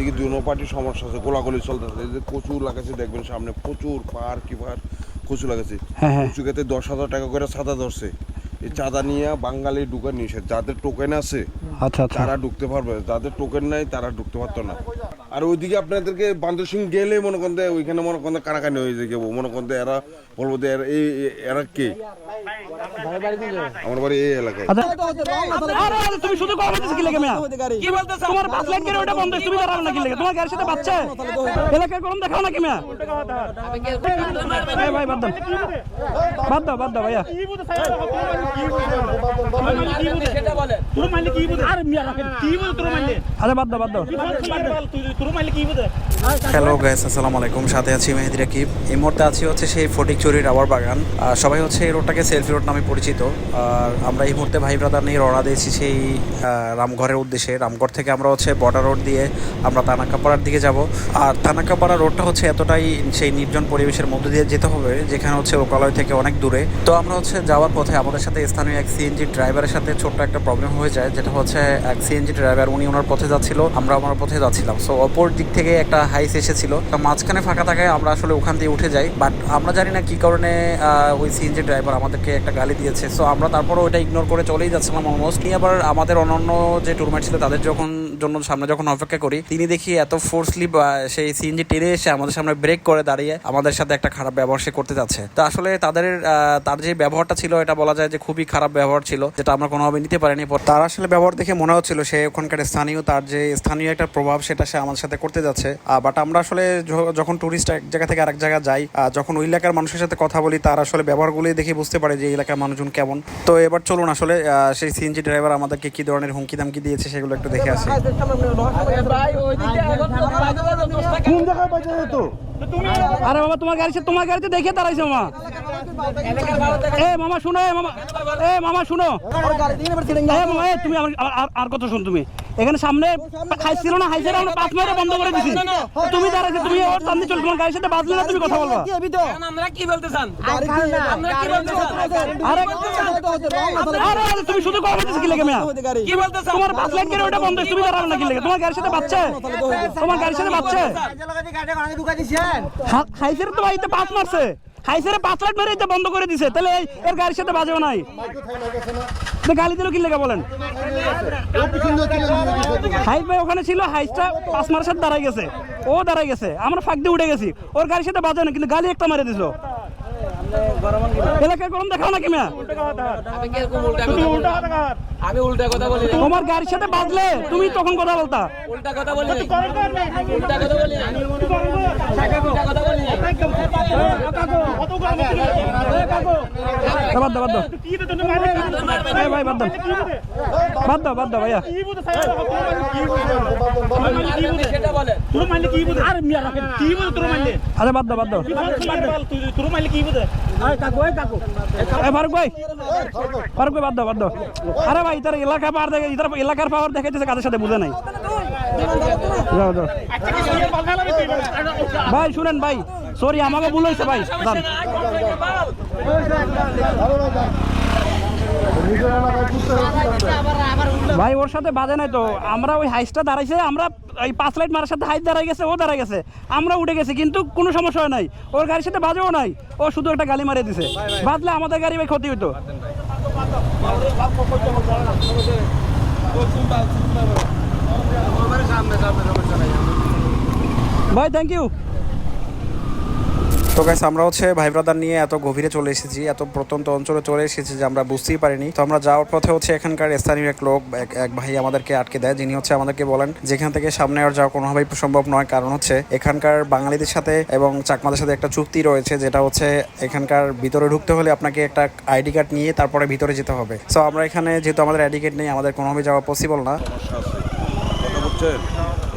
এদিকে দুনো পার্টির সমস্যা আছে গোলাগুলি চলতেছে। এই যে কচু লাগাচ্ছে দেখবেন সামনে প্রচুর পার কি পার কচু লাগাচ্ছে। হ্যাঁ হ্যাঁ। কচু খেতে দশ হাজার টাকা করে চাঁদা ধরছে। এই চাঁদা নিয়ে বাঙালি ঢুকে নিষেধ। যাদের টোকেন আছে আচ্ছা আচ্ছা। তারা ঢুকতে পারবে যাদের টোকেন নাই তারা ঢুকতে পারতো না। আর ওইদিকে আপনাদেরকে বান্দর সিং গেলে মনে করেন ওইখানে মনে করেন কানাকানি হয়ে যাবে মনে করেন এরা বলব যে এই এরা কে? আমার বাড়ি এই এলাকায়। আচ্ছা। তুমি শুধু কথা বলতেছ কি লাগে কি বলতেছ? তোমার পাঁচ লাইন করে ওটা বন্ধ তুমি দাঁড়াবে না কি? লাগে তোমার গাড়ির সাথে বাচ্চা? এলাকার গরম দেখাও নাকি মিয়া? এই ভাই বাদ দাও। বাদ দাও বাদ দাও ভাইয়া। সেটা বলেন আরে বাদ দাও বাদ দাও। turun balik ibu tuh hello guys আসসালামু আলাইকুম। সাথে আছি মেহেদি রাকিব। এই মুহূর্তে আছি হচ্ছে সেই ফটিকচুরি রাবার বাগান। সবাই হচ্ছে এই রোডটাকে সেলফি রোড নামে পরিচিত। আর আমরা এই মুহূর্তে ভাই ব্রাদার নিয়ে রওনা দিয়েছি সেই রামঘরের উদ্দেশ্যে। রামঘর থেকে আমরা হচ্ছে বর্ডার রোড দিয়ে আমরা তানাকাপাড়ার দিকে যাব। আর তানাকাপাড়া রোডটা হচ্ছে এতটাই সেই নির্জন পরিবেশের মধ্য দিয়ে যেতে হবে, যেখানে হচ্ছে লোকালয় থেকে অনেক দূরে। তো আমরা হচ্ছে যাওয়ার পথে আমাদের সাথে স্থানীয় এক সিএনজি ড্রাইভারের সাথে ছোট্ট একটা প্রবলেম হয়ে যায়, যেটা হচ্ছে এক সিএনজি ড্রাইভার উনি ওনার পথে যাচ্ছিল, আমরা আমার পথে যাচ্ছিলাম। সো অপর দিক থেকে একটা হাইস এসেছিল। তো মাঝখানে ফাঁকা থাকায় আমরা আসলে ওখান দিয়ে উঠে যাই। বাট আমরা জানি না কি কারণে ওই সিএনজি ড্রাইভার আমাদেরকে একটা গালি দিয়েছে। সো আমরা তারপরে ওইটা ইগনোর করে চলেই যাচ্ছিলাম অলমোস্ট নিয়ে আবার আমাদের অন্যান্য যে টুরমেট ছিল, তাদের যখন জন্য সামনে যখন অপেক্ষা করি, তিনি দেখি এত ফোর্সলি সেই সিএনজি টেনে এসে আমাদের সামনে ব্রেক করে দাঁড়িয়ে আমাদের সাথে একটা খারাপ ব্যবহার সে করতে যাচ্ছে। তো আসলে তাদের তার যে ব্যবহারটা ছিল, এটা বলা যায় যে খুবই খারাপ ব্যবহার ছিল, যেটা আমরা কোনোভাবে নিতে পারিনি। পর তার আসলে ব্যবহার দেখে মনে হচ্ছিল সে ওখানকার স্থানীয়, তার যে স্থানীয় একটা প্রভাব, সেটা সে আমাদের সাথে করতে যাচ্ছে। বাট আমরা আসলে যখন টুরিস্ট এক জায়গা থেকে আরেক জায়গায় যাই যখন ওই এলাকার মানুষের সাথে কথা বলি, তার আসলে ব্যবহারগুলি দেখে বুঝতে পারে যে এলাকার মানুষজন কেমন। তো এবার চলুন আসলে সেই সিএনজি ড্রাইভার আমাদেরকে কি ধরনের হুমকি দামকি দিয়েছে, সেগুলো একটু দেখে আসি। কোন জায়গায় যেত আরে বাবা, তোমার গাড়িতে তোমার গাড়িতে দেখে দাঁড়াইছে মামা। এ, মামা, শুনো, এ, মামা এ, মামা, শুনো। তুমি আর কত শুন তুমি? এখানে সামনে খাইছিল না হাইছে আমরা পাঁচ মিনিটে বন্ধ করে দিছি তুমি দাঁড়াইছে তুমি ওর সামনে চল তোমার গাড়ির সাথে বাজলে না তুমি কথা বলবা আমরা কি বলতে চান আমরা কি বলতে চান আরে আরে আরে তুমি শুধু কথা বলতেছ কি লাগে মিয়া কি বলতে চান তোমার পাঁচ লাইন করে ওটা বন্ধ তুমি দাঁড়াবে না কি লাগে তোমার গাড়ির সাথে বাচ্চা তোমার গাড়ির সাথে বাচ্চা হাইসের তো ভাই পাঁচ মারছে হাইসের পাঁচ লাখ মেরে এটা বন্ধ করে দিছে। তাহলে এর গাড়ির সাথে বাজেও নাই। গালি দিল কি লেগে বলেন। হাইস ভাই ওখানে ছিল, হাইসটা পাঁচ মারের সাথে দাঁড়াই গেছে। ও দাঁড়াই গেছে। আমরা ফাঁক দিয়ে উঠে গেছি। ওর গাড়ির সাথে বাজে না কিন্তু গালি একটা মারে দিছিল এলাকায় গরম দেখাও নাকি মিয়া? আমি উল্টা কথা বলি? আমি উল্টা কথা বলি না। তোমার গাড়ির সাথে বাজলে তুমি তখন কথা বলতা। উল্টা কথা বলি উল্টা কথা বলি উল্টা কথা বলি নাই। এ, বাদ দাও বাদ দাও। এই ভাই বাদ দাও। বাদ দাও বাদ দাও ভাইয়া। আপনি সেটা বলেন আরে বাদ দাও বাদ দাও। ফারুক ভাই। ফারুক ভাই বাদ দাও বাদ দাও। আরে ভাই তার এলাকা পার দেখে ইতার এলাকার পাওয়ার দেখাইতেছে কাদের সাথে বুঝে নাই। যাও যাও। ভাই শুনেন ভাই। সরি আমাকে ভুল হয়েছে ভাই। ভাই ওর সাথে বাজে নাই তো। আমরা ওই হাইসটা দাঁড়াইছে আমরা ওই পাঁচ লাইট মারার সাথে হাইস দাঁড়াই গেছে ও দাঁড়াই গেছে। আমরা উঠে গেছি কিন্তু কোনো সমস্যা নাই। ওর গাড়ির সাথে বাজেও নাই। ও শুধু একটা গালি মারিয়ে দিছে। বাজলে আমাদের গাড়ি ভাই ক্ষতি হইতো। ভাই থ্যাংক ইউ তো গাইস আমরা হচ্ছে ভাই ব্রাদার নিয়ে এত গভীরে চলে এসেছি, এত প্রত্যন্ত অঞ্চলে চলে এসেছি যে আমরা বুঝতেই পারিনি। তো আমরা যাওয়ার পথে হচ্ছে এখানকার স্থানীয় এক লোক, এক- ভাই আমাদেরকে আটকে দেয়, যিনি হচ্ছে আমাদেরকে বলেন, যেখান থেকে সামনে আর যাওয়া কোনোভাবেই সম্ভব নয়। কারণ হচ্ছে এখানকার বাঙালিদের সাথে এবং চাকমাদের সাথে একটা চুক্তি রয়েছে, যেটা হচ্ছে এখানকার ভিতরে ঢুকতে হলে আপনাকে একটা আইডি কার্ড নিয়ে তারপরে ভিতরে যেতে হবে। সো আমরা এখানে যেহেতু আমাদের আইডি কার্ড নেই, আমাদের কোনোভাবেই যাওয়া পসিবল না। বুঝছেন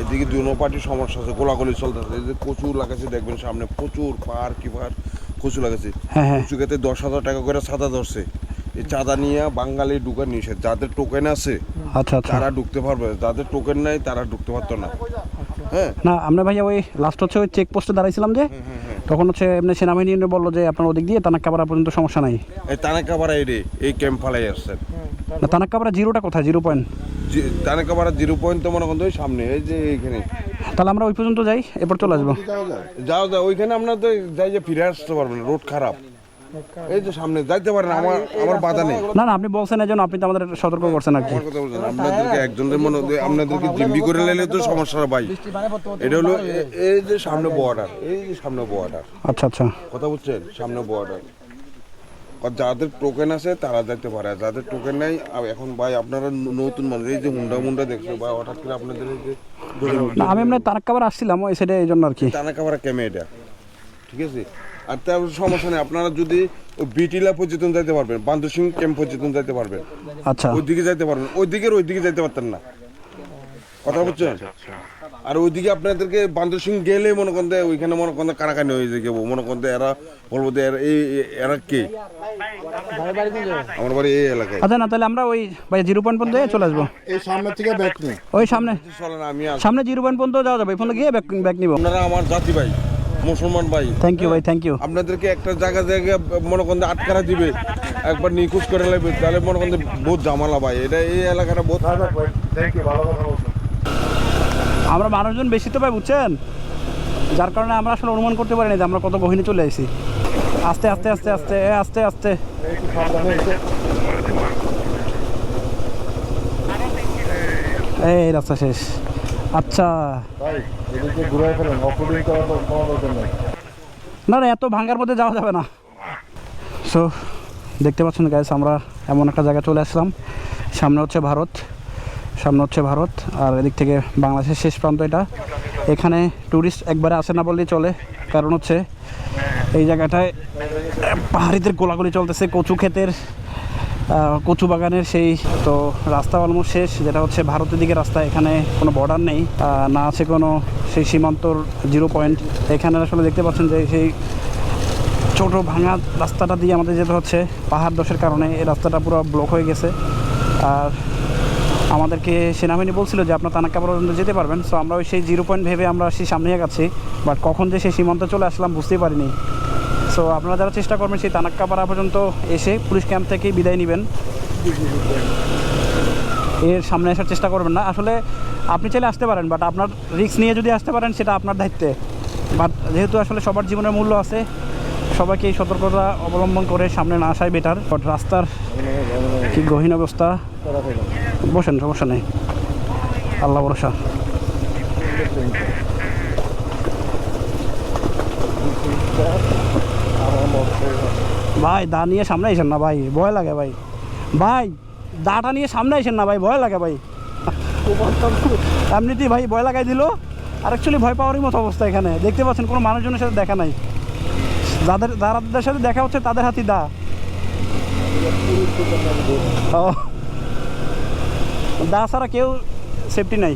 এদিকে দুনো পার্টির সমস্যা আছে গোলাগুলি চলতেছে। এই যে কচু লাগাচ্ছে দেখবেন সামনে প্রচুর পার কি পার কচু লাগাচ্ছে হ্যাঁ হ্যাঁ। কচু খেতে দশ হাজার টাকা করে চাঁদা ধরছে। এই চাঁদা নিয়ে বাঙালি ঢুকার নিষেধ। যাদের টোকেন আছে আচ্ছা আচ্ছা। তারা ঢুকতে পারবে। যাদের টোকেন নাই তারা ঢুকতে পারতো না। হ্যাঁ? না আমরা ভাইয়া ওই লাস্ট হচ্ছে ওই চেক পোস্টে দাঁড়াইছিলাম যে তখন হচ্ছে এমনি সেনাবাহিনী বলল যে আপনার ওদিক দিয়ে তানাক্কাপাড়া পর্যন্ত সমস্যা নাই। এই তানাকাপাড়া এই রে এই ক্যাম্প ফালাই আসছেন। না তানাক্কাপাড়া জিরোটা কোথায়? জিরো পয়েন্ট জি- জিরো পয়েন্ট তো মনে করেন সামনে এই যে এইখানে। তাহলে আমরা ওই পর্যন্ত যাই এরপর চলে আসব। যাও যাও ওইখানে আপনার তো যাই যে ফিরে আসতে পারবেন রোড খারাপ। এই যে সামনে যাইতে পারেন আমার আমার বাধা নেই। না না আপনি বলছেন এই জন্য আপনি তো আমাদের সতর্ক করছেন আর কি। কথা বলছেন আপনাদেরকে একজনের মনে আপনাদেরকে জিম্বি করে নিলে তো সমস্যা ভাই। এটা হলো এই যে সামনে বর্ডার এই যে সামনে বর্ডার আচ্ছা আচ্ছা। কথা বুঝছেন? সামনে বর্ডার যাদের টোকেন আছে তারা যাইতে পারে। আর যাদের টোকেন নাই এখন ভাই আপনারা নতুন মানুষ এই যে হুন্ডা মুন্ডা দেখছ ভাই হঠাৎ করে আপনাদের এই যে না আমি এমনি তারাক্কাবার আসছিলাম ওই সাইডে এই জন্য আর কি। টানা কামারা ক্যামে এটা? ঠিক আছে? আর তার সমস্যা নেই আপনারা যদি বিটিলা পর্যন্ত যাইতে পারবেন বান্দর সিং ক্যাম্প পর্যন্ত যাইতে পারবেন। আচ্ছা। ওইদিকে যাইতে পারবেন ওই দিকের ওই দিকে যাইতে পারতেন না। কথা বুঝছেন? আর ওইদিকে আপনাদেরকে বান্দর সিং গেলে মনে করেন ওইখানে মনে করেন কানাকানি হয়ে যাবে মনে করেন এরা বলব যে এই এরা কে? আমার বাড়ি এই এলাকায়। আচ্ছা না তাহলে আমরা ওই ভাই জিরো পয়েন্ট পর্যন্ত চলে আসব। এই সামনে থেকে ব্যাক নেই ওই সামনে। চলেন আমি সামনে জিরো পয়েন্ট পর্যন্ত যাওয়া যাবে এই পর্যন্ত গিয়ে ব্যাক ব্যাক নিব। আপনারা আমার জাতি ভাই মুসলমান ভাই। থ্যাংক ইউ ভাই থ্যাংক ইউ আপনাদেরকে একটা জায়গা জায়গা মনে করেন আটকারা দিবে একবার নিখোঁজ করে লাগবে তাহলে মনে করেন বহুত জামালা ভাই। এটা এই এলাকাটা বহুত থ্যাংক ইউ ভালো কথা আমরা মানুষজন বেশি তো ভাই বুঝছেন? যার কারণে আমরা আসলে অনুমান করতে পারিনি যে আমরা কত গহিনে চলে আসি আস্তে আস্তে আস্তে আস্তে আস্তে আস্তে। এই রাস্তা শেষ। আচ্ছা। না না এত ভাঙ্গার মধ্যে যাওয়া যাবে না। সো দেখতে পাচ্ছেন গাইস আমরা এমন একটা জায়গায় চলে আসলাম। সামনে হচ্ছে ভারত। সামনে হচ্ছে ভারত, আর এদিক থেকে বাংলাদেশের শেষ প্রান্ত এটা। এখানে ট্যুরিস্ট একবারে আসে না বললেই চলে, কারণ হচ্ছে এই জায়গাটায় পাহাড়িদের গোলাগুলি চলতেছে, কচু ক্ষেতের কচু বাগানের সেই, তো রাস্তা অলমোস্ট শেষ, যেটা হচ্ছে ভারতের দিকে রাস্তা, এখানে কোনো বর্ডার নেই না আছে কোনো সেই সীমান্তর জিরো পয়েন্ট এখানে আসলে দেখতে পাচ্ছেন যে সেই ছোটো ভাঙা রাস্তাটা দিয়ে আমাদের যেতে হচ্ছে, পাহাড় দোষের কারণে এই রাস্তাটা পুরো ব্লক হয়ে গেছে। আর আমাদেরকে সেনাবাহিনী বলছিল যে আপনার তানাক্কা পর্যন্ত যেতে পারবেন। সো আমরা ওই সেই জিরো পয়েন্ট ভেবে আমরা সেই সামনে যাচ্ছি বাট কখন যে সেই সীমান্তে চলে আসলাম বুঝতেই পারিনি। সো আপনারা যারা চেষ্টা করবেন সেই তানাক্কা পাড়া পর্যন্ত এসে পুলিশ ক্যাম্প থেকে বিদায় নেবেন। এর সামনে আসার চেষ্টা করবেন না। আসলে আপনি চাইলে আসতে পারেন বাট আপনার রিস্ক নিয়ে যদি আসতে পারেন, সেটা আপনার দায়িত্বে। বাট যেহেতু আসলে সবার জীবনের মূল্য আছে, সবাইকে এই সতর্কতা অবলম্বন করে সামনে না আসাই বেটার বাট রাস্তার কি গহীন অবস্থা? বসেন, সমস্যা নেই। আল্লাহ ভরসা। ভাই, দা নিয়ে সামনে আইসেন না ভাই, ভয় লাগে ভাই। ভাই, দাটা নিয়ে সামনে আইসেন না ভাই, ভয় লাগে ভাই। এমনিতেই ভাই ভয় লাগাই দিল। আর অ্যাকচুয়ালি ভয় পাওয়ারই মতো অবস্থা এখানে। দেখতে পাচ্ছেন কোনো মানুষজনের সাথে দেখা নাই। যাদের যাদের সাথে দেখা হচ্ছে তাদের হাতি দা। ও দা ছাড়া কেউ সেফটি নাই।